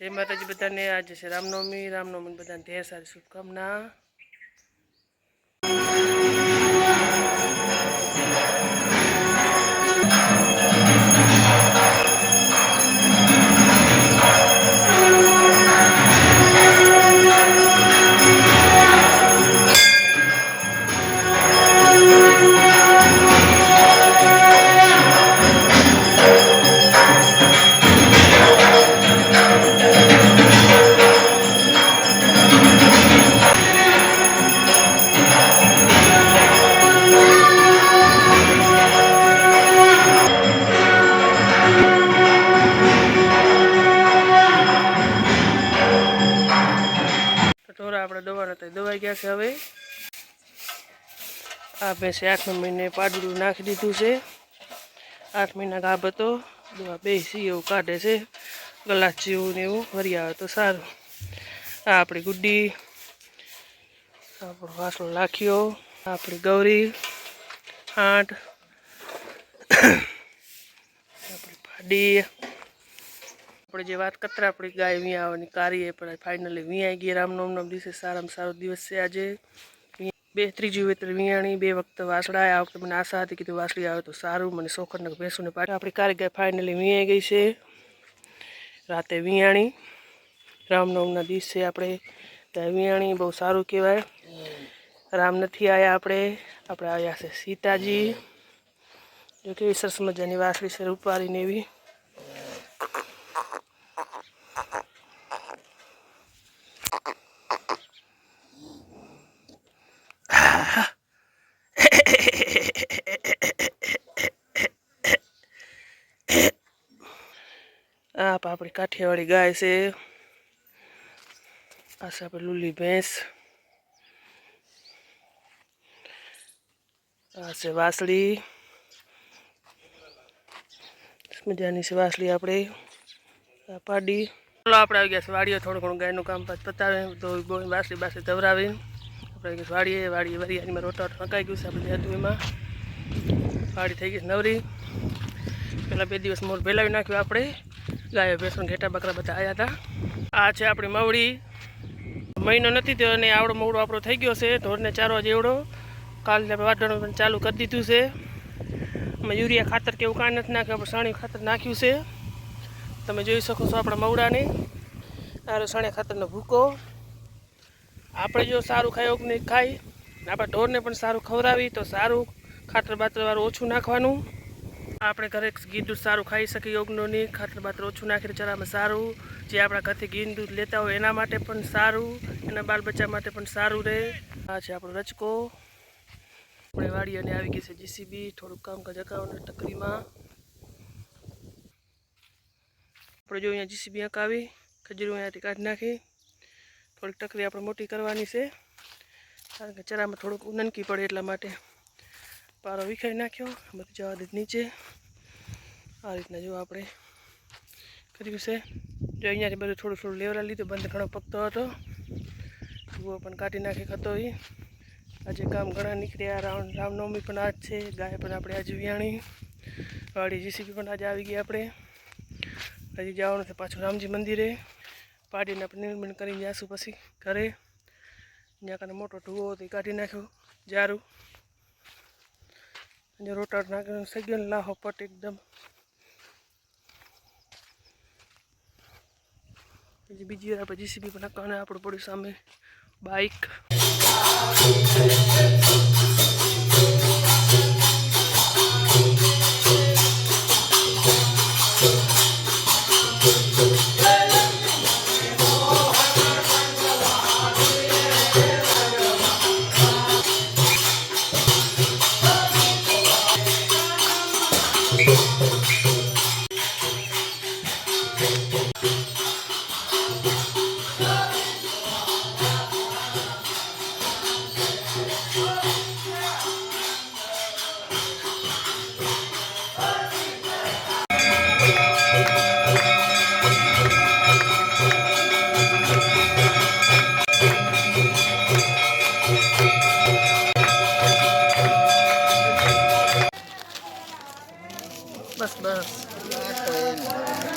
જય માતાજી બધાને. આજે છે રામનવમી. રામનવમી બધાને ઢેર સારી શુભકામના. ગયા કે હવે. આ ભેંસે આઠમા મહિને પાડું નાખી દીધું છે. આઠ મહિના ગાભ હતો, દવા બે સી એવું કાઢે છે. ગલાસ જેવું ને એવું ફરી આવે તો સારું. આ આપણી ગુડ્ડી. આપણો વાસણો લાખ્યો આપણી ગૌરી. આઠ આપણી પાડી આપણે જે વાત કરતા, આપણી ગાય વિયાવાની કાર્ય પણ ફાઇનલી વિયાઈ ગઈ. રામનવમના દિવસે સારામાં સારો દિવસ છે આજે. બે, ત્રીજી વેતર વિયાણી બે વખત વાસડા આ વખતે મને આશા હતી કીધું વાસળી આવે તો સારું. મને સોખરને ભેંસુને પાડી. આપણી કારી ગાય ફાઇનલી વિયાઈ ગઈ છે. રાતે વિયાણી રામનવમના દિવસે આપણે ત્યાં વિયાણી બહુ સારું કહેવાય. રામ નથી આવ્યા આપણે. આપણે આવ્યા છે સીતાજી. જો કેવી સરસ મજાની વાસળી છે રૂપારીને એવી. આ આપણી કાઠિયાવાડી ગાય છે. આ છે આપણે લુલી ભેંસ. આ છે વાસળી. મજાની છે વાસળી આપણે. આ પાડી. ચાલો, આપણે આવી ગયા છે વાડીએ થોડું ઘણું ગાયનું કામ પતાવે તો વાસળી બાસળી ધવરાવી આપણે વાડીએ વાડીએ વરિયાળીમાં રોટા રોટા ગયું છે. આપણે હતું એમાં. વાડી થઈ ગઈ નવરી. પહેલાં બે દિવસ મોર ભેલાવી નાખ્યું આપણે. ગાયો, ભેંસો, ઘેટા, બકરા બધા આવ્યા હતા. આ છે આપણી મવડી. મહિનો નથી થયો અને આવડો મવડો આપણો થઈ ગયો છે. ઢોરને ચારો જેવડો કાલે આપણે વાટવાનું પણ ચાલુ કરી દીધું છે. અમે યુરિયા ખાતર કે એવું કાંઈ નથી નાખ્યું. આપણે સાણી ખાતર નાખ્યું છે. તમે જોઈ શકો છો આપણા મવડાને. આ સાણિયા ખાતરનો ભૂકો. આપણે જો સારું ખાય નહીં ને આપણા ઢોરને પણ સારું ખવડાવી, તો સારું ખાતર બાતરવાળું ઓછું નાખવાનું. આપણે ઘરે ઘી દૂધ સારું ખાઈ શકીએ યોગનું નહીં. ખાતર બાતર ઓછું નાખીને ચરામાં સારું. જે આપણા ઘરથી ઘી દૂધ લેતા હોય એના માટે પણ સારું, એના બાલ બચ્ચા માટે પણ સારું રહે. આ છે આપણો રચકો. આપણે વાડી અને આવી ગઈ છે જીસીબી થોડુંક કામ જગાવવાનું ટકરીમાં. આપણે જો અહીંયા જીસીબી હકાવી ખજૂરી અહીંયાથી કાઢી નાખી. થોડીક ટકરી આપણે મોટી કરવાની છે. કારણ કે ચરામાં થોડુંક ઉનનકી પડે એટલા માટે પારો વિખાઈ નાખ્યો, બધું જવા દીધ નીચે. આ રીતના જો આપણે કર્યું છે. જો અહીંયાથી બધું થોડું થોડું લેવરા લીધું, બંધ ઘણો પકતો હતો. જુઓ પણ કાઢી નાખી ખતો એ આજે કામ ઘણા નીકળ્યા રામ રામનવમી પણ આજ છે, ગાય પણ આપણે આજે વિયાણી વાડી જીસીબી પણ આજે આવી ગઈ આપણે. હજી જવાનું છે પાછું રામજી મંદિરે. પાડીને આપણે નિર્માણ કરીને જઈશું પછી ઘરે. ત્યાં કારણે મોટો ઢૂવો હતો કાઢી નાખ્યો જારું અને રોટાટ નાખીને થઈ ગયો લાહો પટ એકદમ. પછી બીજી વાર આપણે જીસીબી પણ નાખવાને, આપણું પડ્યું સામે બાઇક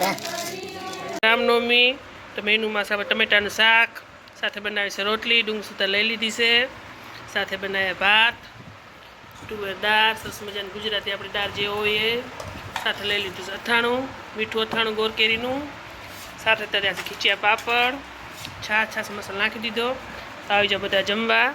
રામનવમી મેનુમાં સાથે ટમેટાનું શાક, સાથે બનાવી છે રોટલી ડુંગ સુતા લઈ લીધી છે, સાથે બનાવ્યા ભાત, તુવેર દાળ, સરસ મજાની ગુજરાતી આપણી દાળ જે હોય એ, સાથે લઈ લીધું છે અથાણું, મીઠું અથાણું ગોરકેરીનું સાથે તર્યા છે ખીચિયા પાપડ, છાશ છાશ મસાલો નાખી દીધો, આવી જાઓ બધા જમવા.